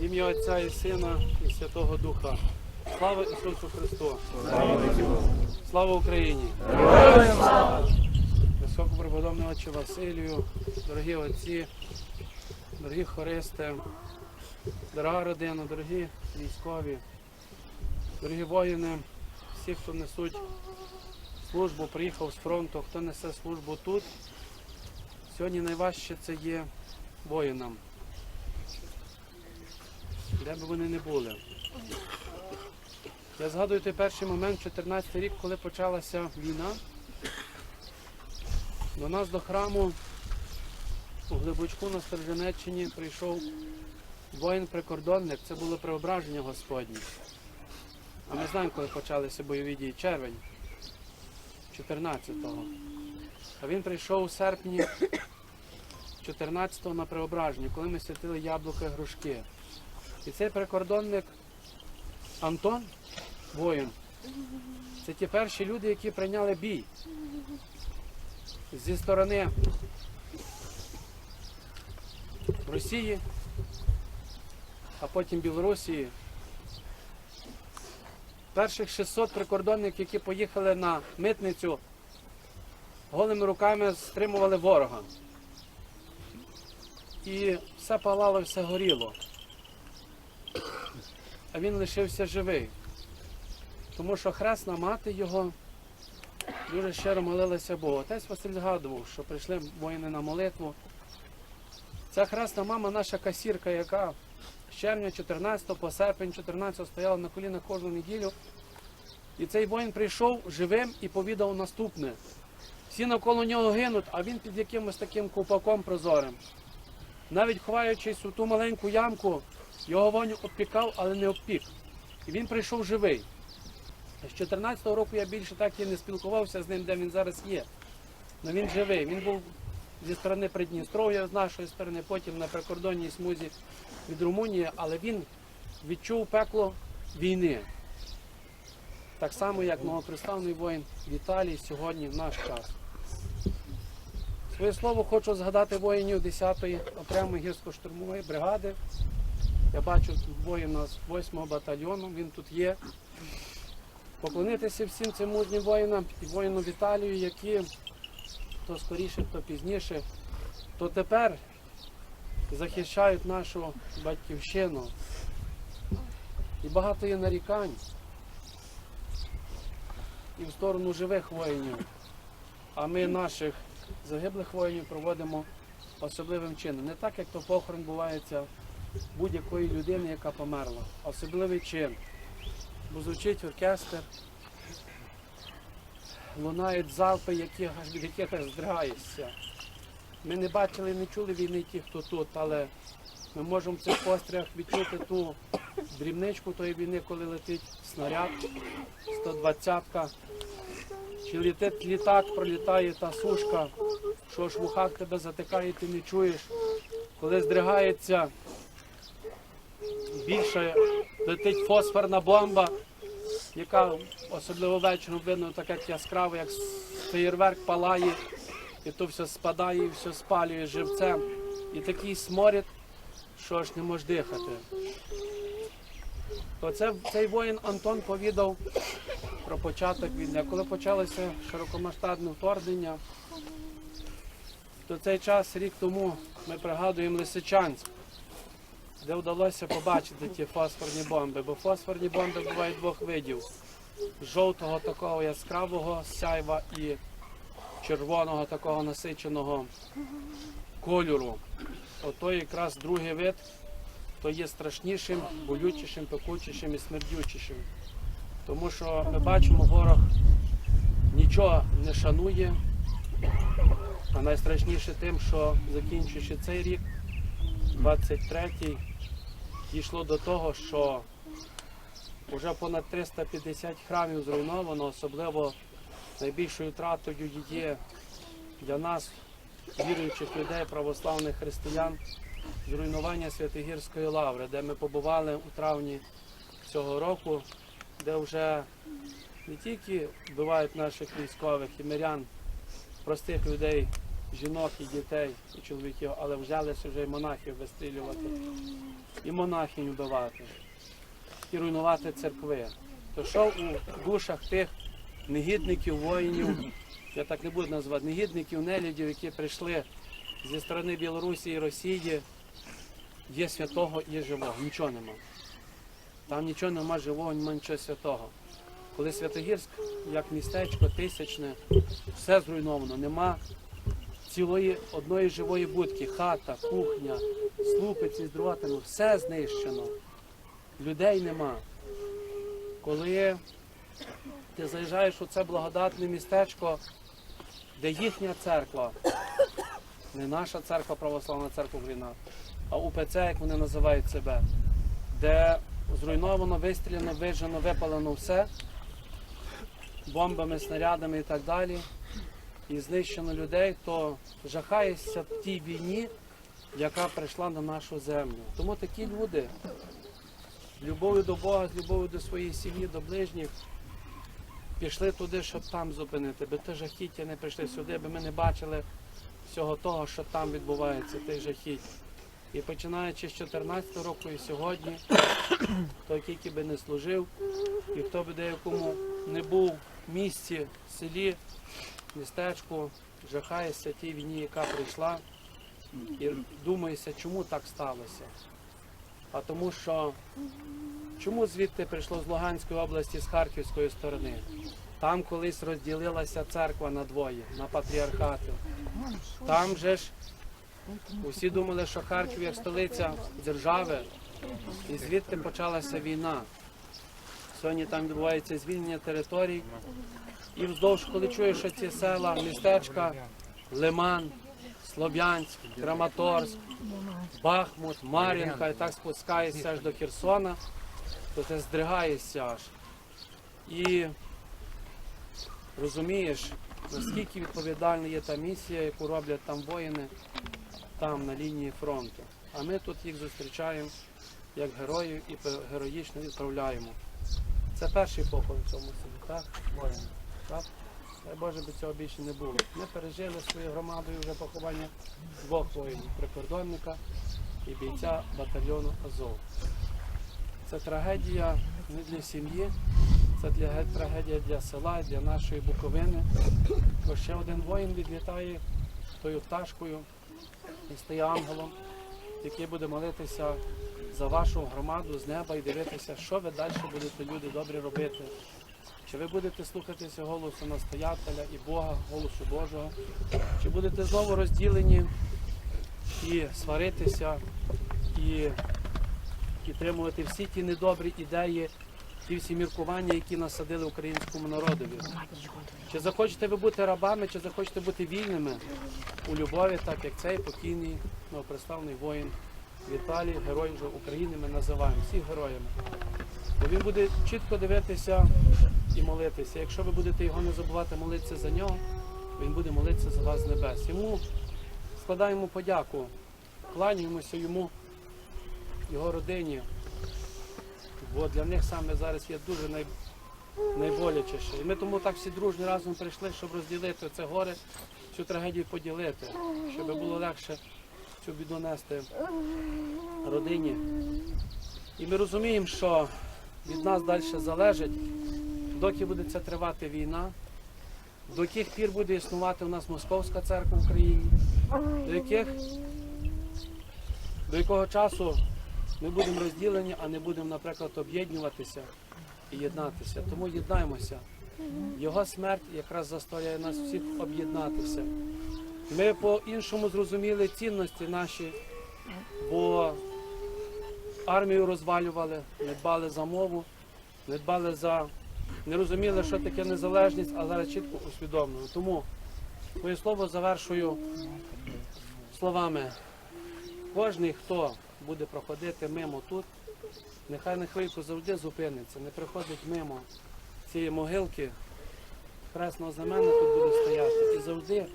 Ім'я Отця і Сина і Святого Духа. Слава Ісусу Христу! Слава Україні! Високопреподобний Отче Василію, дорогі отці, дорогі хористи, дорога родина, дорогі військові, дорогі воїни, всі, хто несуть службу, приїхав з фронту, хто несе службу тут. Сьогодні найважче це є воїнам. Де б вони не були. Я згадую той перший момент, 14 рік, коли почалася війна. До нас до храму у Глибочку на Сторженеччині прийшов воїн-прикордонник, це було преображення Господнє. А ми знаємо, коли почалися бойові дії, червень 14-го. А він прийшов у серпні 14-го на преображення, коли ми святили яблука грушки. І цей прикордонник Антон, воїн, це ті перші люди, які прийняли бій зі сторони Росії, а потім Білорусі. Перших 600 прикордонників, які поїхали на митницю, голими руками стримували ворога. І все палало, все горіло. А він лишився живий. Тому що хресна мати його дуже щиро молилася Богу. Отець Василь згадував, що прийшли воїни на молитву. Ця хресна мама наша касірка, яка з червня 14 по серпень 14 стояла на колінах кожну неділю. І цей воїн прийшов живим і повідав наступне. Всі навколо нього гинуть, а він під якимось таким ковпаком прозорим. Навіть ховаючись у ту маленьку ямку, його вогонь обпікав, але не обпік. І він прийшов живий. З 14-го року я більше так і не спілкувався з ним, де він зараз є. Але він живий. Він був зі сторони Придністров'я, з нашої сторони, потім на прикордонній смузі від Румунії, але він відчув пекло війни. Так само, як новоприставний воїн Віталій сьогодні в наш час. Своє слово хочу згадати воїнів 10-ї окремої гірсько-штурмової бригади. Я бачу воїна з 8-го батальйону, він тут є. Поклонитися всім цим мужнім воїнам і воїну Віталію, які то скоріше, то пізніше, то тепер захищають нашу батьківщину. І багато є нарікань і в сторону живих воїнів. А ми наших загиблих воїнів проводимо особливим чином. Не так, як то похорон бувається будь-якої людини, яка померла. Особливий чин. Бо звучить оркестр, лунають залпи, які, від яких аж здригаєшся. Ми не бачили, не чули війни ті, хто тут, але ми можемо в цих пострілах відчути ту дрібничку тої війни, коли летить снаряд, 120-ка, чи летить літак, пролітає та сушка, що ж в ухах тебе затикає, ти не чуєш. Коли здригається більше летить фосфорна бомба, яка особливо вечором видно так як яскраво, як феєрверк палає, і то все спадає, і все спалює живцем. І такий сморід, що ж не можеш дихати. То це, цей воїн Антон повідав про початок війни. Коли почалося широкомасштабне вторгнення, то цей час, рік тому, ми пригадуємо Лисичанськ, де вдалося побачити ті фосфорні бомби. Бо фосфорні бомби бувають двох видів: жовтого такого яскравого сяйва і червоного такого насиченого кольору. Ото якраз другий вид, то є страшнішим, болючішим, пекучішим і смердючішим. Тому що ми бачимо, ворог нічого не шанує, а найстрашніше тим, що закінчуючи цей рік, 23-й, дійшло до того, що вже понад 350 храмів зруйновано, особливо найбільшою втратою є для нас, віруючих людей, православних християн, зруйнування Святогірської лаври, де ми побували у травні цього року, де вже не тільки вбивають наших військових і мирян, простих людей жінок і дітей, і чоловіків, але взялися вже і монахів вистрілювати, і монахинь вбивати, і руйнувати церкви. То що у душах тих негідників, воїнів, я так не буду назвати, негідників, нелюдів, які прийшли зі сторони Білорусі і Росії, є святого, є живого. Нічого нема. Там нічого нема живого, нема нічого святого. Коли Святогірськ, як містечко, тисячне, все зруйновано, нема цілої одної живої будки, хата, кухня, слупиці з дротами, все знищено. Людей нема. Коли ти заїжджаєш у це благодатне містечко, де їхня церква, не наша церква, православна церква України, а УПЦ, як вони називають себе, де зруйновано, вистріляно, вижено, випалено все бомбами, снарядами і так далі, і знищено людей, то жахаєшся в тій війні, яка прийшла на нашу землю. Тому такі люди з любов'ю до Бога, з любов'ю до своєї сім'ї, до ближніх, пішли туди, щоб там зупинити, би те жахіття не прийшли сюди, би ми не бачили всього того, що там відбувається, тих жахіть. І починаючи з 14 року і сьогодні, хто який би не служив, і хто би де якому не був в місті, селі, містечку, жахається тій війні, яка прийшла, і думається, чому так сталося. А тому що чому звідти прийшло з Луганської області, з Харківської сторони? Там колись розділилася церква на двоє, на патріархати. Там же ж усі думали, що Харків як столиця держави, і звідти почалася війна. Сьогодні там відбувається звільнення територій. І вздовж, коли чуєш, ці села, містечка, Лиман, Слов'янськ, Краматорськ, Бахмут, Мар'їнка, і так спускаєшся аж до Херсона, то ти здригаєшся аж. І розумієш, наскільки відповідальна є та місія, яку роблять там воїни, там на лінії фронту. А ми тут їх зустрічаємо як героїв і героїчно відправляємо. Це перший похорон в цьому селі, так? Воїни. Так? Дай Боже, би цього більше не було. Ми пережили своєю громадою вже поховання двох воїнів прикордонника і бійця батальйону Азов. Це трагедія не для сім'ї, це для, трагедія для села, для нашої Буковини. Бо ще один воїн відлітає тою пташкою і стає ангелом, який буде молитися за вашу громаду з неба і дивитися, що ви далі будете люди добрі робити. Чи ви будете слухатися голосу настоятеля і Бога, голосу Божого, чи будете знову розділені і сваритися, і підтримувати всі ті недобрі ідеї, ті всі міркування, які насадили українському народові. Чи захочете ви бути рабами, чи захочете бути вільними у любові, так як цей покійний новоприставний воїн Віталій, герой вже України, ми називаємо всіх героями. Бо він буде чітко дивитися і молитися. Якщо ви будете його не забувати молитися за нього, він буде молитися за вас з небес. Йому складаємо подяку, кланяємося йому, його родині. Бо для них саме зараз є дуже най... найболячіше. І ми тому так всі дружні разом прийшли, щоб розділити це горе, цю трагедію поділити, щоб було легше цю біду нести родині. І ми розуміємо, що від нас далі залежить, доки буде це тривати війна, до яких пір буде існувати у нас Московська церква в Україні, до яких до якого часу ми будемо розділені, а не будемо, наприклад, об'єднуватися і єднатися. Тому єднаємося. Його смерть якраз заставляє нас всіх об'єднатися. Ми по-іншому зрозуміли цінності наші, бо армію розвалювали, не дбали за мову, не дбали за. не розуміли, що таке незалежність, а зараз чітко усвідомлюємо. Тому своє слово завершую словами. Кожний, хто буде проходити мимо тут, нехай на хвильку завжди зупиниться, не приходить мимо цієї могилки, хресного знамена тут буде стояти і завжди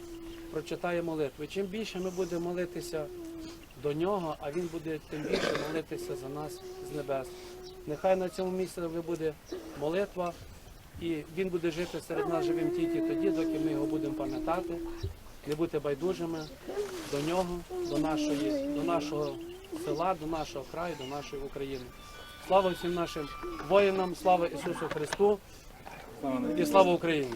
прочитає молитву. І чим більше ми будемо молитися до нього, а він буде тим більше молитися за нас з небес. Нехай на цьому місці буде молитва, і він буде жити серед нас живим тільки тоді, доки ми його будемо пам'ятати, не бути байдужими до нього, до нашої, до нашого села, до нашого краю, до нашої України. Слава всім нашим воїнам, слава Ісусу Христу і слава Україні!